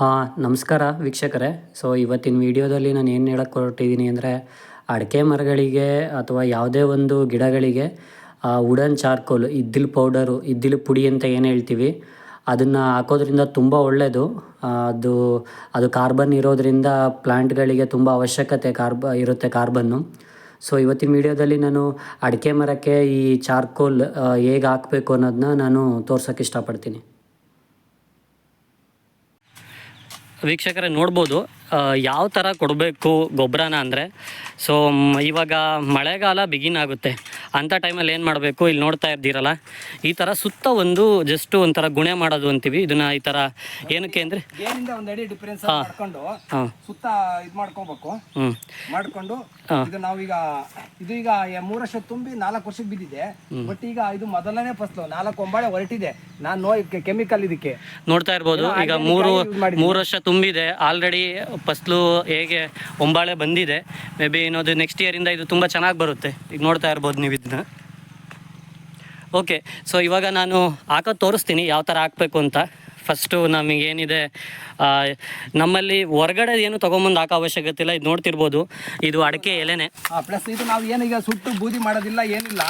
ಹಾಂ, ನಮಸ್ಕಾರ ವೀಕ್ಷಕರೇ. ಸೊ ಇವತ್ತಿನ ವಿಡಿಯೋದಲ್ಲಿ ನಾನು ಏನು ಹೇಳಕ್ಕೆ ಹೊರಟಿದ್ದೀನಿ ಅಂದರೆ, ಅಡಿಕೆ ಮರಗಳಿಗೆ ಅಥವಾ ಯಾವುದೇ ಒಂದು ಗಿಡಗಳಿಗೆ ವುಡನ್ ಚಾರ್ಕೋಲ್ ಇದ್ದಿಲ್ ಪೌಡರು ಇದ್ದಿಲು ಪುಡಿ ಅಂತ ಏನು ಹೇಳ್ತೀವಿ, ಅದನ್ನು ಹಾಕೋದ್ರಿಂದ ತುಂಬ ಒಳ್ಳೆಯದು ಅದು ಅದು ಕಾರ್ಬನ್ ಇರೋದರಿಂದ ಪ್ಲ್ಯಾಂಟ್ಗಳಿಗೆ ತುಂಬ ಅವಶ್ಯಕತೆ ಕಾರ್ಬ, ಇರುತ್ತೆ ಕಾರ್ಬನ್ನು ಸೊ ಇವತ್ತಿನ ವಿಡಿಯೋದಲ್ಲಿ ನಾನು ಅಡಿಕೆ ಮರಕ್ಕೆ ಈ ಚಾರ್ಕೋಲ್ ಹೇಗೆ ಹಾಕಬೇಕು ಅನ್ನೋದನ್ನ ನಾನು ತೋರ್ಸೋಕ್ಕೆ ಇಷ್ಟಪಡ್ತೀನಿ. ವೀಕ್ಷಕರೇ ನೋಡ್ಬೋದು ಯಾವ ಥರ ಕೊಡಬೇಕು ಗೊಬ್ಬರನ ಅಂದರೆ. ಸೊ ಇವಾಗ ಮಳೆಗಾಲ ಬಿಗಿನ್ ಆಗುತ್ತೆ. ಅಂಥ ಟೈಮಲ್ಲಿ ಏನು ಮಾಡಬೇಕು? ಇಲ್ಲಿ ನೋಡ್ತಾ ಇದ್ದೀರಲ್ಲ. ಈ ಥರ ಸುತ್ತ ಒಂದು ಜಸ್ಟ್ ಒಂಥರ ಗುಣೆ ಮಾಡೋದು ಅಂತೀವಿ. ಇದನ್ನು ಈ ಥರ ಏನಕ್ಕೆ ಅಂದರೆ ಏನಿಂದ ಒಂದ್ ಅಡಿ ಡಿಫರೆನ್ಸ್ ಮಾಡ್ಕೊಂಡು ಸುತ್ತ ಇದು ಮಾಡ್ಕೋಬೇಕು. ಮಾಡ್ಕೊಂಡು ಇದು ನಾವೀಗ ಇದು ಈಗ ಮೂರು ವರ್ಷ ತುಂಬಿ ನಾಲ್ಕು ವರ್ಷಕ್ಕೆ ಬಿದ್ದಿದೆ. ಬಟ್ ಈಗ ಇದು ಮೊದಲನೇ ಫಸ್ಲು ನಾಲ್ಕು ಒಂಬಾಳೆ ಹೊರಟಿದೆ. ನಾನು ಕೆಮಿಕಲ್ ಇದಕ್ಕೆ. ನೋಡ್ತಾ ಇರ್ಬೋದು. ಈಗ ಮೂರು ಮೂರು ವರ್ಷ ತುಂಬಿದೆ. ಆಲ್ರೆಡಿ ಫಸ್ಲು ಹೇಗೆ ಒಂಬಾಳೆ ಬಂದಿದೆ. ಮೇ ಬಿ ಇನ್ನೊಂದು ನೆಕ್ಸ್ಟ್ ಇಯರಿಂದ ಇದು ತುಂಬ ಚೆನ್ನಾಗಿ ಬರುತ್ತೆ. ಈಗ ನೋಡ್ತಾ ಇರ್ಬೋದು ನೀವು ಇದನ್ನ. ಓಕೆ ಸೊ ಇವಾಗ ನಾನು ಹಾಕೋದು ತೋರಿಸ್ತೀನಿ ಯಾವ ಥರ ಹಾಕಬೇಕು ಅಂತ. ಫಸ್ಟು ನಮಗೇನಿದೆ ನಮ್ಮಲ್ಲಿ ಹೊರಗಡೆ ಏನು ತೊಗೊಂಬಂದು ಹಾಕೋ ಅವಶ್ಯಕತೆ ಇಲ್ಲ. ಇದು ನೋಡ್ತಿರ್ಬೋದು. ಇದು ಅಡಿಕೆ ಎಲೆನೆ. ಪ್ಲಸ್ ಇದು ನಾವು ಏನೀಗ ಸುಟ್ಟು ಬೂದಿ ಮಾಡೋದಿಲ್ಲ ಏನಿಲ್ಲ.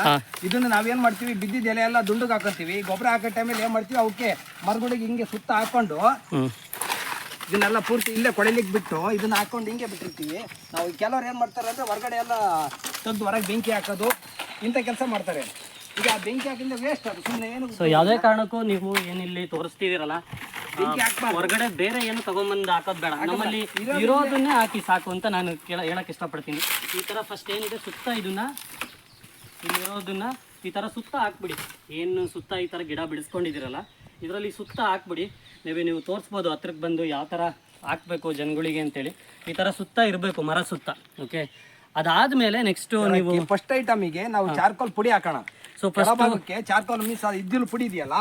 ಇದನ್ನ ನಾವೇನ್ ಮಾಡ್ತೀವಿ ಬಿದ್ದಿದ್ದ ಎಲೆ ಎಲ್ಲ ದುಂಡುಗೆ ಹಾಕೊಂತೀವಿ ಗೊಬ್ಬರ ಹಾಕೋ ಟೈಮಲ್ಲಿ ಏನು ಮಾಡ್ತೀವಿ ಅವಕ್ಕೆ ಮರಗಳಿಗೆ ಹಿಂಗೆ ಸುತ್ತ ಹಾಕ್ಕೊಂಡು ಇದನ್ನೆಲ್ಲ ಪೂರ್ತಿ ಇಲ್ಲೇ ಕೊಡಲಿಕ್ಕೆ ಬಿಟ್ಟು ಇದನ್ನ ಹಾಕೊಂಡು ಹಿಂಗೆ ಬಿಟ್ಟಿರ್ತೀವಿ. ನಾವು ಕೆಲವ್ರು ಏನು ಮಾಡ್ತಾರೆ ಅಂದರೆ ಹೊರಗಡೆ ಎಲ್ಲ ತಂದು ಹೊರಗೆ ಬೆಂಕಿ ಹಾಕೋದು ಇಂಥ ಕೆಲಸ ಮಾಡ್ತಾರೆ. ಈಗ ಆ ಬೆಂಕಿ ವೇಸ್ಟ್ ಅದು ಸುಮ್ಮನೆ ಏನು ಸೊ ಯಾವುದೇ ಕಾರಣಕ್ಕೂ ನೀವು ಏನಿಲ್ಲಿ ತೋರಿಸ್ತಿದ್ದೀರಲ್ಲ ಬೆಂಕಿ ಹಾಕ್ಬಾರ್ದು. ಹೊರಗಡೆ ಬೇರೆ ಏನು ತಗೊಂಬಂದು ಹಾಕೋದು ಬೇಡ. ನಮ್ಮಲ್ಲಿ ಇರೋದನ್ನೇ ಹಾಕಿ ಸಾಕು ಅಂತ ನಾನು ಕೇಳ ಹೇಳಕ್ ಇಷ್ಟಪಡ್ತೀನಿ. ಈ ಥರ ಫಸ್ಟ್ ಏನಿದೆ ಸುತ್ತ ಇದನ್ನ ಇಲ್ಲಿರೋದನ್ನ ಈ ಥರ ಸುತ್ತ ಹಾಕ್ಬಿಡಿ. ಏನು ಸುತ್ತ ಈ ಥರ ಗಿಡ ಬಿಡಿಸ್ಕೊಂಡಿದ್ದೀರಲ್ಲ ಇದರಲ್ಲಿ ಸುತ್ತ ಹಾಕ್ಬಿಡಿ. ನೀವೇ ನೀವು ತೋರಿಸ್ಬೋದು ಹತ್ರಕ್ಕೆ ಬಂದು ಯಾವ ಥರ ಹಾಕ್ಬೇಕು ಜನಗಳಿಗೆ ಅಂತೇಳಿ. ಈ ಥರ ಸುತ್ತ ಇರಬೇಕು ಮರ ಸುತ್ತ ಓಕೆ ಅದಾದಮೇಲೆ ನೆಕ್ಸ್ಟು ನೀವು ಫಸ್ಟ್ ಐಟಮಿಗೆ ನಾವು ಚಾರ್ಕೋಲ್ ಪುಡಿ ಹಾಕೋಣ. ಸೊ ಭಾಗಕ್ಕೆ ಚಾರ್ಕೋಲ್ ಮೀನ್ಸ್ ಇದ್ದಿಲು ಪುಡಿ ಇದೆಯಲ್ಲ?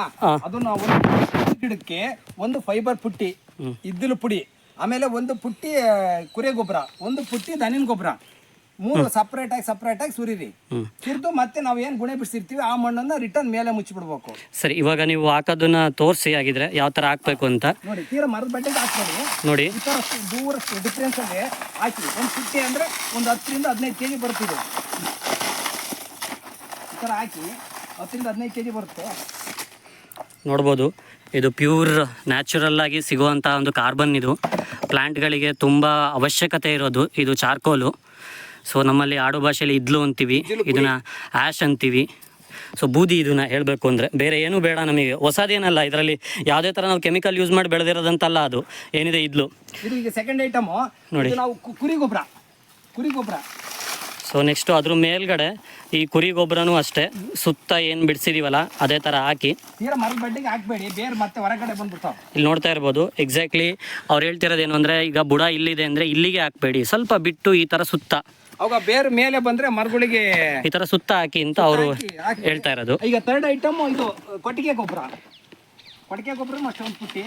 ಅದನ್ನ ಒಂದು ಗಿಡಕ್ಕೆ ಒಂದು ಫೈಬರ್ ಪುಟ್ಟಿ ಇದ್ದಿಲು ಪುಡಿ. ಆಮೇಲೆ ಒಂದು ಪುಟ್ಟಿ ಕುರಿ ಗೊಬ್ಬರ ಒಂದು ಪುಟ್ಟಿ ದನಿನ ಗೊಬ್ಬರ. ಮೂರು ಸಪ್ರೇಟ್ ಆಗಿ ಸಪ್ರೇಟ್ ಆಗಿ ಸುರಿರಿ. ಸುರಿದು ಮತ್ತೆ ನಾವು ಏನ್ ಗುಣೆ ಬಿಡಿಸಿರ್ತೀವಿ ಆ ಮಣ್ಣನ್ನ ರಿಟರ್ನ್ ಮೇಲೆ ಮುಚ್ಚಿಬಿಡ್ಬೇಕು. ಸರಿ ಇವಾಗ ನೀವು ಹಾಕೋದನ್ನ ತೋರಿಸಿ ಆಗಿದ್ರೆ ಯಾವ ತರ ಹಾಕ್ಬೇಕು ಅಂತ. ನೋಡಿ ತೀರ ಮರದ ಬಟ್ಟೆ ಹಾಕ್ಬೇಡಿ. ನೋಡಿ. ಈ ಅಷ್ಟು ದೂರ ಡಿಫ್ರೆನ್ಸ್ ಅಲ್ಲಿ ಹಾಕಿ. ಒಂದು ಪುಟ್ಟಿ ಅಂದ್ರೆ ಒಂದು ಹತ್ತರಿಂದ ಹದಿನೈದು ಕೆಜಿ ಬರ್ತಿದೆ ಥರ ಹಾಕಿ ಹತ್ತರಿಂದ ಹದಿನೈದು ಕೆ ಜಿ ಬರುತ್ತೆ. ನೋಡ್ಬೋದು. ಇದು ಪ್ಯೂರ್ ನ್ಯಾಚುರಲ್ ಆಗಿ ಸಿಗುವಂಥ ಒಂದು ಕಾರ್ಬನ್ ಇದು. ಪ್ಲಾಂಟ್ಗಳಿಗೆ ತುಂಬ ಅವಶ್ಯಕತೆ ಇರೋದು ಇದು ಚಾರ್ಕೋಲು. ಸೊ ನಮ್ಮಲ್ಲಿ ಆಡು ಭಾಷೆಯಲ್ಲಿ ಇದ್ಲು ಅಂತೀವಿ. ಇದನ್ನ ಆ್ಯಶ್ ಅಂತೀವಿ. ಸೊ ಬೂದಿ ಇದನ್ನ ಹೇಳಬೇಕು ಅಂದರೆ ಬೇರೆ ಏನೂ ಬೇಡ ನಮಗೆ. ಹೊಸದೇನಲ್ಲ ಇದರಲ್ಲಿ ಯಾವುದೇ ಥರ ನಾವು ಕೆಮಿಕಲ್ ಯೂಸ್ ಮಾಡಿ ಬೆಳೆದಿರೋದಂತಲ್ಲ ಅದು. ಏನಿದೆ ಇದ್ಲು? ಇದು ಈಗ ಸೆಕೆಂಡ್ ಐಟಮು ನೋಡಿ. ನಾವು ಕುರಿ ಗೊಬ್ಬರ. ಕುರಿ ಗೊಬ್ಬರ. ಸೊ ನೆಕ್ಸ್ಟು ಅದ್ರ ಮೇಲ್ಗಡೆ ಈ ಕುರಿ ಗೊಬ್ಬರನೂ ಅಷ್ಟೇ. ಸುತ್ತ ಏನು ಬಿಡಿಸಿದೀವಲ್ಲ ಅದೇ ಥರ ಹಾಕಿ. ತೀರಾ ಮರದ ಬಡ್ಡೆಗೆ ಹಾಕ್ಬೇಡಿ ಬೇರೆ ಮತ್ತೆ ಹೊರಗಡೆ ಬಂದ್ಬಿಡ್ತಾವೆ. ಇಲ್ಲಿ ನೋಡ್ತಾ ಇರ್ಬೋದು ಎಕ್ಸಾಕ್ಟ್ಲಿ ಅವ್ರು ಹೇಳ್ತಿರೋದೇನು ಅಂದರೆ ಈಗ ಬುಡ ಇಲ್ಲಿದೆ ಅಂದರೆ ಇಲ್ಲಿಗೆ ಹಾಕ್ಬೇಡಿ. ಸ್ವಲ್ಪ ಬಿಟ್ಟು ಈ ಥರ ಸುತ್ತ. ಅವಾಗ ಬೇರೆ ಮೇಲೆ ಬಂದ್ರೆ ಮರಗಳಿಗೆ ಈ ತರ ಸುತ್ತ ಹಾಕಿ ಅಂತ ಅವರು. ಹೇಳ್ತಾ ಇರೋದು. ಈಗ ಥರ್ಡ್ ಐಟಮ್ ಇದು ಕೊಟ್ಟಿಗೆ ಗೊಬ್ಬರ. ಕೊಟ್ಟಿಗೆ ಗೊಬ್ಬರ ಅಷ್ಟೊಂದು ಪುಟ್ಟಿ.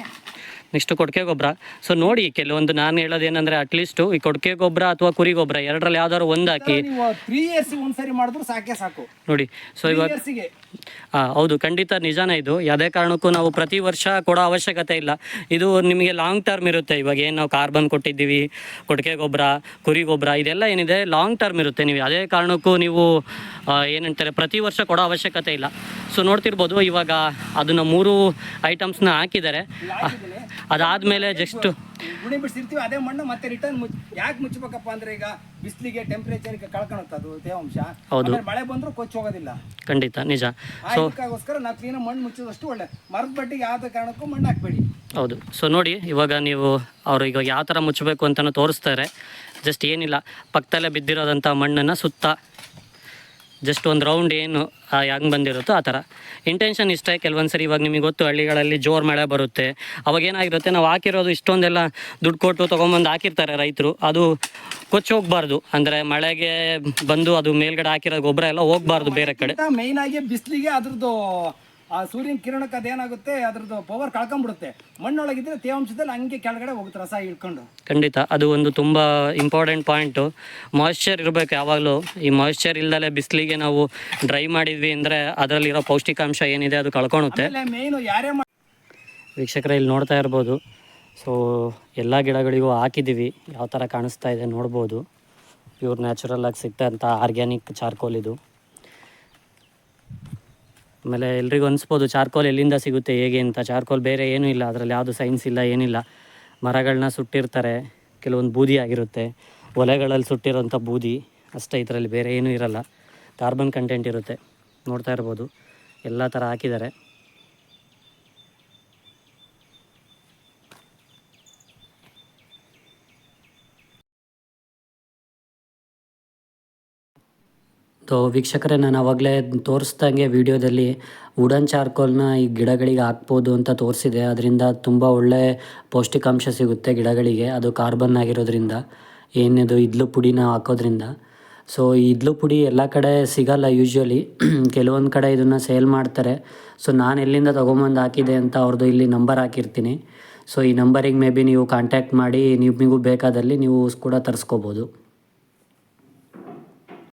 ನೆಕ್ಸ್ಟ್ ಕೊಟ್ಟಿಗೆ ಗೊಬ್ಬರ. ಸೊ ನೋಡಿ ಕೆಲವೊಂದು ನಾನು ಹೇಳೋದು ಹೇಳೋದೇನೆಂದರೆ ಅಟ್ಲೀಸ್ಟು ಈ ಕೊಟ್ಟಿಗೆ ಗೊಬ್ಬರ ಅಥವಾ ಕುರಿ ಗೊಬ್ಬರ ಎರಡರಲ್ಲಿ ಯಾವ್ದಾದ್ರು ಒಂದು ಹಾಕಿ. ನೀವು ತ್ರೀ ಇಯರ್ಸ್ ಒಂದ್ಸರಿ ಮಾಡಿದ್ರು ಸಾಕೆ ಸಾಕು. ನೋಡಿ ಸೊ ಇವಾಗ ಹಾ ಹಾಂ ಹೌದು ಖಂಡಿತ ನಿಜಾನೇ ಇದು. ಯಾವುದೇ ಕಾರಣಕ್ಕೂ ನಾವು ಪ್ರತಿ ವರ್ಷ ಕೊಡೋ ಅವಶ್ಯಕತೆ ಇಲ್ಲ. ಇದು ನಿಮಗೆ ಲಾಂಗ್ ಟರ್ಮ್ ಇರುತ್ತೆ. ಇವಾಗ ಏನು ನಾವು ಕಾರ್ಬನ್ ಕೊಟ್ಟಿದ್ದೀವಿ ಕೊಟ್ಟಿಗೆ ಗೊಬ್ಬರ ಕುರಿ ಗೊಬ್ಬರ ಇದೆಲ್ಲ ಏನಿದೆ ಲಾಂಗ್ ಟರ್ಮ್ ಇರುತ್ತೆ. ನೀವು ಯಾವುದೇ ಕಾರಣಕ್ಕೂ ನೀವು ಏನಂತಾರೆ ಪ್ರತಿ ವರ್ಷ ಕೊಡೋ ಅವಶ್ಯಕತೆ ಇಲ್ಲ. ಸೊ ನೋಡ್ತಿರ್ಬೋದು ಇವಾಗ ಅದನ್ನು ಮೂರು ಐಟಮ್ಸ್ನ ಹಾಕಿದ್ದಾರೆ. ಅದಾದಮೇಲೆ ಜಸ್ಟ್ ಗುಣಿ ಬಿಡಿಸಿರ್ತೀವಿ ಅದೇ ಮಣ್ಣು ಮತ್ತೆ ರಿಟರ್ನ್ ಮುಚ್ಚ ಯಾಕೆ ಮುಚ್ಚಬೇಕಪ್ಪ ಅಂದ್ರೆ ಈಗ ಬಿಸಿಲಿಗೆ ಟೆಂಪರೇಚರ್ ಕಳ್ಕೊಳುತ್ತೆ ಅದು ತೇವಾಂಶ. ಹೌದು. ಮಳೆ ಬಂದರೂ ಕೊಚ್ಚಿ ಹೋಗೋದಿಲ್ಲ. ಖಂಡಿತ ನಿಜ. ಸೊ ಅದಕ್ಕೋಸ್ಕರ ನಾವು ಕ್ಲೀನ್ ಮಣ್ಣು ಮುಚ್ಚೋದಷ್ಟು ಒಳ್ಳೆ ಮರದ ಬಡ್ಡಿಗೆ ಯಾವುದೇ ಕಾರಣಕ್ಕೂ ಮಣ್ಣು ಹಾಕ್ಬೇಡಿ. ಹೌದು. ಸೊ ನೋಡಿ ಇವಾಗ ನೀವು ಅವ್ರು ಈಗ ಯಾವ ಥರ ಮುಚ್ಚಬೇಕು ಅಂತಲೂ ತೋರಿಸ್ತಾರೆ. ಜಸ್ಟ್ ಏನಿಲ್ಲ ಪಕ್ಕದಲ್ಲೇ ಬಿದ್ದಿರೋದಂಥ ಮಣ್ಣನ್ನು ಸುತ್ತ ಜಸ್ಟ್ ಒಂದು ರೌಂಡ್ ಏನು ಹೆಂಗೆ ಬಂದಿರುತ್ತೋ ಆ ಥರ. ಇಂಟೆನ್ಷನ್ ಇಷ್ಟೇ ಕೆಲವೊಂದು ಸರಿ, ಇವಾಗ ನಿಮಗೆ ಗೊತ್ತು ಹಳ್ಳಿಗಳಲ್ಲಿ ಜೋರು ಮಳೆ ಬರುತ್ತೆ. ಅವಾಗ ಏನಾಗಿರುತ್ತೆ, ನಾವು ಹಾಕಿರೋದು ಇಷ್ಟೊಂದೆಲ್ಲ ದುಡ್ಡು ಕೊಟ್ಟು ತೊಗೊಂಬಂದು ಹಾಕಿರ್ತಾರೆ ರೈತರು. ಅದು ಕೊಚ್ಚಿ ಹೋಗ್ಬಾರ್ದು. ಅಂದರೆ ಮಳೆಗೆ ಬಂದು ಅದು ಮೇಲ್ಗಡೆ ಹಾಕಿರೋ ಗೊಬ್ಬರ ಎಲ್ಲ ಹೋಗ್ಬಾರ್ದು ಬೇರೆ ಕಡೆ. ಮೇಯ್ನಾಗಿ ಬಿಸಿಲಿಗೆ ಅದ್ರದ್ದು ಆ ಸೂರ್ಯನ ಕಿರಣಕ್ಕೆ ಅದೇನಾಗುತ್ತೆ? ಅದ್ರದ್ದು ಪವರ್ ಕಳ್ಕೊಂಡ್ಬಿಡುತ್ತೆ. ಮಣ್ಣೊಳಗಿದ್ರೆ ತೇವಾಂಶದಲ್ಲಿ ಹಂಗೆ ಕೆಳಗಡೆ ಹೋಗುತ್ತೆ ರಸ ಇಳ್ಕೊಂಡು. ಖಂಡಿತ. ಅದು ಒಂದು ತುಂಬ ಇಂಪಾರ್ಟೆಂಟ್ ಪಾಯಿಂಟು ಮಾಯಿಶ್ಚರ್ ಇರಬೇಕು ಯಾವಾಗಲೂ. ಈ ಮಾಯಿಶ್ಚರ್ ಇಲ್ದಲೆ ಬಿಸಿಲಿಗೆ ನಾವು ಡ್ರೈ ಮಾಡಿದ್ವಿ ಅಂದರೆ ಅದರಲ್ಲಿರೋ ಪೌಷ್ಟಿಕಾಂಶ ಏನಿದೆ ಅದು ಕಳ್ಕೊಳುತ್ತೆ ಮೇನು ಮೇಯ್ನು ಯಾರೇ ಮಾಡಿ ವೀಕ್ಷಕರೇ ಇಲ್ಲಿ ನೋಡ್ತಾ ಇರ್ಬೋದು. ಸೊ ಎಲ್ಲ ಗಿಡಗಳಿಗೂ ಹಾಕಿದ್ದೀವಿ. ಯಾವ ಥರ ಕಾಣಿಸ್ತಾ ಇದೆ ನೋಡ್ಬೋದು. ಪ್ಯೂರ್ ಸಿಗ್ತಾ ಅಂತ ಆರ್ಗ್ಯಾನಿಕ್ ಚಾರ್ಕೋಲ್ ಇದು. ಆಮೇಲೆ ಎಲ್ರಿಗೂ ಅನಿಸ್ಬೋದು, ಚಾರ್ಕೋಲ್ ಎಲ್ಲಿಂದ ಸಿಗುತ್ತೆ, ಹೇಗೆ ಅಂತ. ಚಾರ್ಕೋಲ್ ಬೇರೆ ಏನೂ ಇಲ್ಲ, ಅದರಲ್ಲಿ ಯಾವುದು ಸೈನ್ಸ್ ಇಲ್ಲ, ಏನಿಲ್ಲ. ಮರಗಳನ್ನ ಸುಟ್ಟಿರ್ತಾರೆ, ಕೆಲವೊಂದು ಬೂದಿ ಆಗಿರುತ್ತೆ. ಒಲೆಗಳಲ್ಲಿ ಸುಟ್ಟಿರೋಂಥ ಬೂದಿ, ಅಷ್ಟೇ ಇದರಲ್ಲಿ ಬೇರೆ ಏನೂ ಇರಲ್ಲ. ಕಾರ್ಬನ್ ಕಂಟೆಂಟ್ ಇರುತ್ತೆ. ನೋಡ್ತಾ ಇರ್ಬೋದು. ಎಲ್ಲ ಥರ ಹಾಕಿದ್ದಾರೆ. ಸೊ ವೀಕ್ಷಕರೇ ನಾನು ಆವಾಗಲೇ ತೋರಿಸ್ದಂಗೆ ವಿಡಿಯೋದಲ್ಲಿ ವುಡನ್ ಚಾರ್ಕೋಲ್ನ ಈ ಗಿಡಗಳಿಗೆ ಹಾಕ್ಬೋದು ಅಂತ ತೋರಿಸಿದೆ. ಅದರಿಂದ ತುಂಬ ಒಳ್ಳೆ ಪೌಷ್ಟಿಕಾಂಶ ಸಿಗುತ್ತೆ ಗಿಡಗಳಿಗೆ. ಅದು ಕಾರ್ಬನ್ ಆಗಿರೋದ್ರಿಂದ, ಏನಿದು ಇದ್ಲು ಪುಡಿನ ಹಾಕೋದ್ರಿಂದ. ಸೊ ಇದ್ಲು ಪುಡಿ ಎಲ್ಲ ಕಡೆ ಸಿಗಲ್ಲ ಯೂಶ್ವಲಿ ಕೆಲವೊಂದು ಕಡೆ ಇದನ್ನು ಸೇಲ್ ಮಾಡ್ತಾರೆ. ಸೊ ನಾನು ಎಲ್ಲಿಂದ ತೊಗೊಂಬಂದು ಹಾಕಿದೆ ಅಂತ ಅವ್ರದ್ದು ಇಲ್ಲಿ ನಂಬರ್ ಹಾಕಿರ್ತೀನಿ. ಸೊ ಈ ನಂಬರಿಗೆ ಮೇ ಬಿ ನೀವು ಕಾಂಟ್ಯಾಕ್ಟ್ ಮಾಡಿ ನಿಮಗೂ ಬೇಕಾದಲ್ಲಿ ನೀವು ಕೂಡ ತರಿಸ್ಕೋಬೋದು.